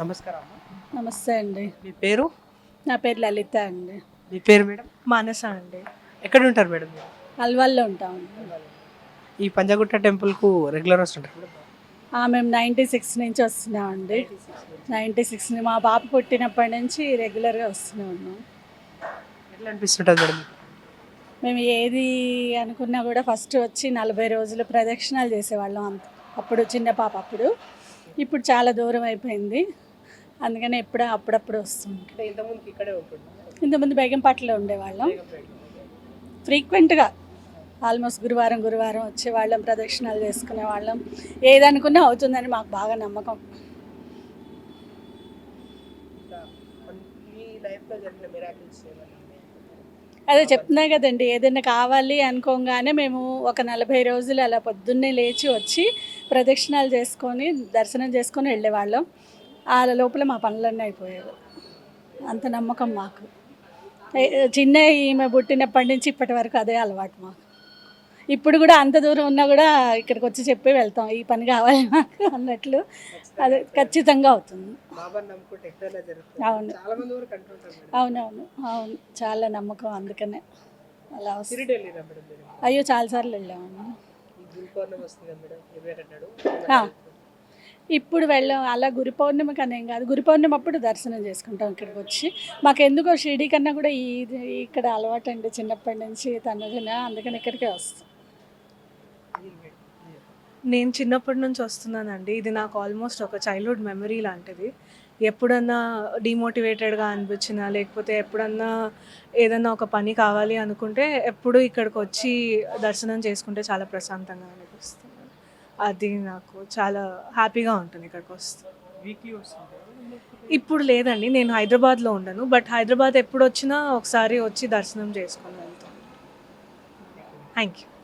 నమస్కారం అమ్మ. నమస్తే అండి. మీ పేరు? నా పేరు లలిత అండి. మీ పేరు మేడం? మానస అండి. ఎక్కడ ఉంటారు మేడం మీరు? అల్వాల్లో ఉంటామండి. ఈ పంజగుట్ట టెంపుల్కు రెగ్యులర్ వస్తుంటారు మేడం? ఆ, మేము నైంటీ సిక్స్ నుంచి వస్తున్నామండి. నైంటీ సిక్స్ మా పాప పుట్టినప్పటి నుంచి రెగ్యులర్గా వస్తూనే ఉన్నాం ఎట్లా అనిపిస్తుంటుంది మేడం మీకు? మేము ఏది అనుకున్నా కూడా ఫస్ట్ వచ్చి నలభై రోజులు ప్రదక్షిణాలు చేసేవాళ్ళం అంత. అప్పుడు చిన్న పాప అప్పుడు. ఇప్పుడు చాలా దూరం అయిపోయింది. అందుకని ఎప్పుడు అప్పుడప్పుడు ఉంటుండే ఇంతకుముందు బేగంపట్లలో ఉండేవాళ్ళం. ఫ్రీక్వెంట్గా ఆల్మోస్ట్ గురువారం గురువారం వచ్చేవాళ్ళం ప్రదక్షిణాలు చేసుకునే వాళ్ళం. ఏదనుకున్నా అవుతుందని మాకు బాగా నమ్మకం. లైఫ్లో జరిగిన మిరాకిల్స్ ఏమన్నా? అదే చెప్తున్నా కదండి ఏదైనా కావాలి అనుకోగానే మేము ఒక నలభై రోజులు అలా పొద్దున్నే లేచి వచ్చి ప్రదక్షిణాలు చేసుకొని దర్శనం చేసుకొని వెళ్ళేవాళ్ళం. ఆ లోపల మా పనులన్నీ అయిపోయేవి. అంత నమ్మకం మాకు. చిన్న ఈమె పుట్టినప్పటి నుంచి ఇప్పటి వరకు అదే అలవాటు మాకు. ఇప్పుడు కూడా అంత దూరం ఉన్నా కూడా ఇక్కడికి వచ్చి చెప్పి వెళ్తాం. ఈ పని కావాలి మాకు అన్నట్లు. అది ఖచ్చితంగా అవుతుంది. అవును. అవునవును. అవును. చాలా నమ్మకం అందుకనే. అలా అయ్యో చాలాసార్లు ఆ. ఇప్పుడు వెళ్ళాం. అలా గురు పౌర్ణమికి అనేం కాదు. గురు పౌర్ణమి అప్పుడు దర్శనం చేసుకుంటాం ఇక్కడికి వచ్చి. మాకు ఎందుకో షిరిడి కన్నా కూడా ఈ ఇక్కడ అలవాటు అండి చిన్నప్పటి నుంచి తనుజన అందుకని ఇక్కడికే వస్తాం. నేను చిన్నప్పటి నుంచి వస్తున్నానండి. ఇది నాకు ఆల్మోస్ట్ ఒక చైల్డ్హుడ్ మెమరీ లాంటిది. ఎప్పుడన్నా డిమోటివేటెడ్గా అనిపించినా లేకపోతే ఎప్పుడన్నా ఏదన్నా ఒక పని కావాలి అనుకుంటే ఎప్పుడు ఇక్కడికి వచ్చి దర్శనం చేసుకుంటే చాలా ప్రశాంతంగా అనిపిస్తుంది. అది నాకు చాలా హ్యాపీగా ఉంటుంది ఇక్కడికి వస్తే. ఇప్పుడు లేదండి. నేను హైదరాబాద్లో ఉండను. బట్ హైదరాబాద్ ఎప్పుడు వచ్చినా ఒకసారి వచ్చి దర్శనం చేసుకొని వెళ్తాను. Thank you